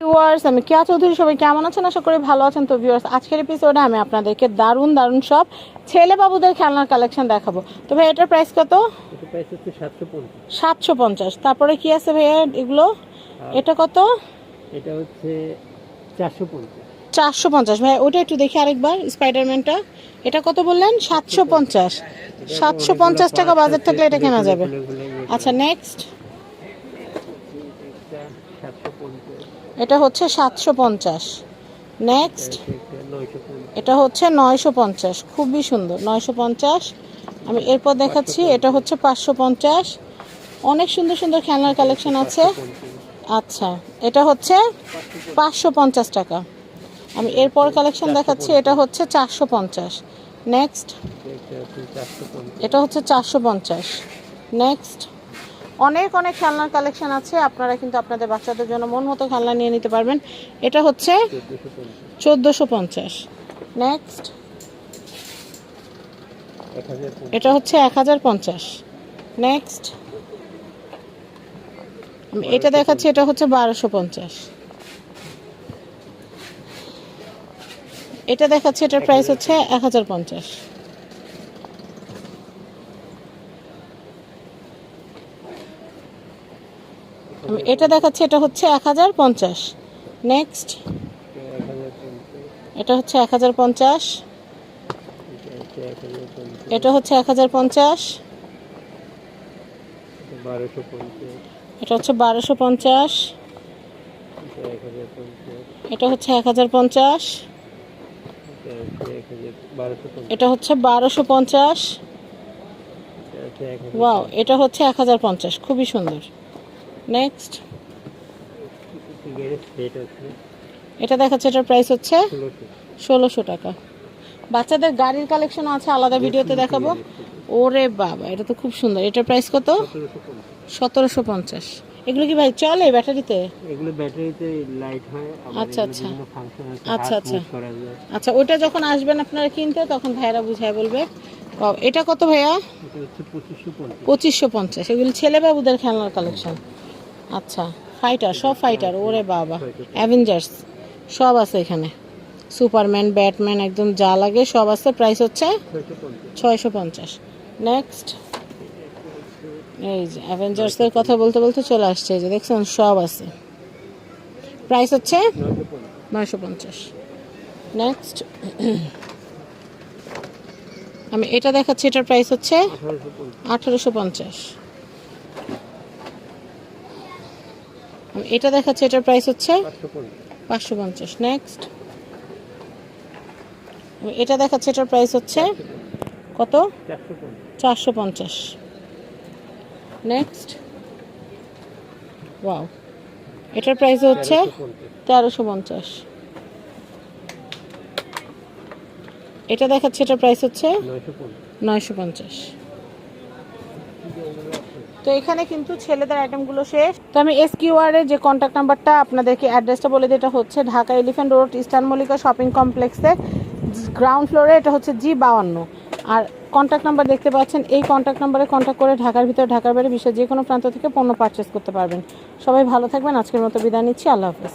Viewers আমি কেয়া চৌধুরী। সবাই কেমন আছেন? আশা করি ভালো আছেন। তো ভিউয়ার্স আজকের এপিসোডে আমি আপনাদেরকে দারুণ দারুণ সব ছেলে বাবুদের খেলনার কালেকশন দেখাবো। তো ভাই এটার প্রাইস কত? সাতশো পঞ্চাশ। তারপরে কি আছে ভাইয়া এগুলো? এটা কত? এটা হচ্ছে চারশো পঞ্চাশ। চারশো পঞ্চাশ। ভাই ওটা একটু দেখি আরেকবার স্পাইডারম্যানটা এটা কত বললেন? সাতশো পঞ্চাশ। সাতশো পঞ্চাশ টাকা বাজার থাকলে এটা কেনা যাবে। আচ্ছা নেক্সট এটা হচ্ছে সাতশো পঞ্চাশ। নেক্সট এটা হচ্ছে নয়শো পঞ্চাশ। খুবই সুন্দর নয়শো পঞ্চাশ। আমি এরপর দেখাচ্ছি এটা হচ্ছে পাঁচশো পঞ্চাশ। অনেক সুন্দর সুন্দর খেলনার কালেকশন আছে। আচ্ছা এটা হচ্ছে পাঁচশো পঞ্চাশ টাকা। আমি এরপর কালেকশন দেখাচ্ছি এটা হচ্ছে চারশো পঞ্চাশ। নেক্সট এটা হচ্ছে চারশো পঞ্চাশ। নেক্সট অনেক অনেক খেলনার কালেকশন আছে। আপনারা কিন্তু আপনাদের বাচ্চাদের জন্য মন মতো খেলনা নিয়ে নিতে পারবেন। এটা হচ্ছে চোদ্দোশো পঞ্চাশ। নেক্সট এটা হচ্ছে এক হাজার পঞ্চাশ। নেক্সট এটা দেখাচ্ছি, এটা হচ্ছে বারোশো পঞ্চাশ। এটা দেখাচ্ছি, এটার প্রাইস হচ্ছে এক হাজার পঞ্চাশ। এটা দেখাচ্ছি, এটা হচ্ছে এক হাজার পঞ্চাশ। নেক্সট এটা হচ্ছে এক হাজার পঞ্চাশ। এটা হচ্ছে এক হাজার পঞ্চাশ। এটা হচ্ছে বারোশো পঞ্চাশ। এটা হচ্ছে এক হাজার পঞ্চাশ। এটা হচ্ছে বারোশো পঞ্চাশ। ওয়াও এটা হচ্ছে এক হাজার পঞ্চাশ। খুবই সুন্দর। নেক্সট এটা দেখাচ্ছে এটার প্রাইস হচ্ছে ষোলোশো টাকা। বাচ্চাদের গাড়ির কালেকশন আছে আলাদা ভিডিওতে দেখাবো। ওরে বাবা এটা তো খুব সুন্দর। এটার প্রাইস কত? সতেরোশো পঞ্চাশ। এগুলো কি ভাই চলে ব্যাটারিতে? এগুলো ব্যাটারিতে লাইট হয় আচ্ছা, আচ্ছা। আচ্ছা, আচ্ছা। আচ্ছা ওইটা যখন আসবেন আপনারা কিনতে তখন ভাইরা বুঝায় বলবে। এটা কত ভাইয়া? পঁচিশশো পঞ্চাশ। পঁচিশশো পঞ্চাশ। এগুলো ছেলে বাবুদের খেলনার কালেকশন আচ্ছা ফাইটার সব ফাইটার ওরে বাবা। অ্যাভেঞ্জার্স সব আছে এখানে। সুপারম্যান ব্যাটম্যান একদম যা লাগে সব আছে। প্রাইস হচ্ছে ছয়শো পঞ্চাশ। নেক্সট এই যে অ্যাভেঞ্জার্সের কথা বলতে বলতে চলে আসছে। যে দেখছেন, সব আছে। প্রাইস হচ্ছে নয়শো পঞ্চাশ। নেক্সট আমি এটা দেখাচ্ছি, এটার প্রাইস হচ্ছে আঠারোশো পঞ্চাশ আঠারোশো পঞ্চাশ আমি এটা দেখাচ্ছি এটার প্রাইস হচ্ছে পাঁচশো পঞ্চাশ। নেক্সট এটা দেখাচ্ছি এটার প্রাইস হচ্ছে কত? চারশো পঞ্চাশ। নেক্সট ওয়াও এটার প্রাইস হচ্ছে তেরোশো পঞ্চাশ। এটা দেখাচ্ছে এটার প্রাইস হচ্ছে নয়শো পঞ্চাশ। তো এখানে কিন্তু ছেলেদের আইটেমগুলো শেষ। তো আমি এস কিউআর যে কন্ট্যাক্ট নাম্বারটা আপনাদেরকে অ্যাড্রেসটা বলে দিই, এটা হচ্ছে Dhaka Elephant Road Eastern Mallika shopping কমপ্লেক্সে গ্রাউন্ড ফ্লোরে এটা হচ্ছে জি বাউান্ন আর কন্ট্যাক্ট নাম্বার দেখতে পাচ্ছেন, এই কন্ট্যাক্ট নাম্বারে কন্ট্যাক্ট করে ঢাকার ভিতরে, ঢাকার বাইরে বিশ্বের যে কোনো প্রান্ত থেকে পণ্য পারচেস করতে পারবেন। সবাই ভালো থাকবেন, আজকের মতো বিদায় নিচ্ছি, আল্লাহ হাফেজ।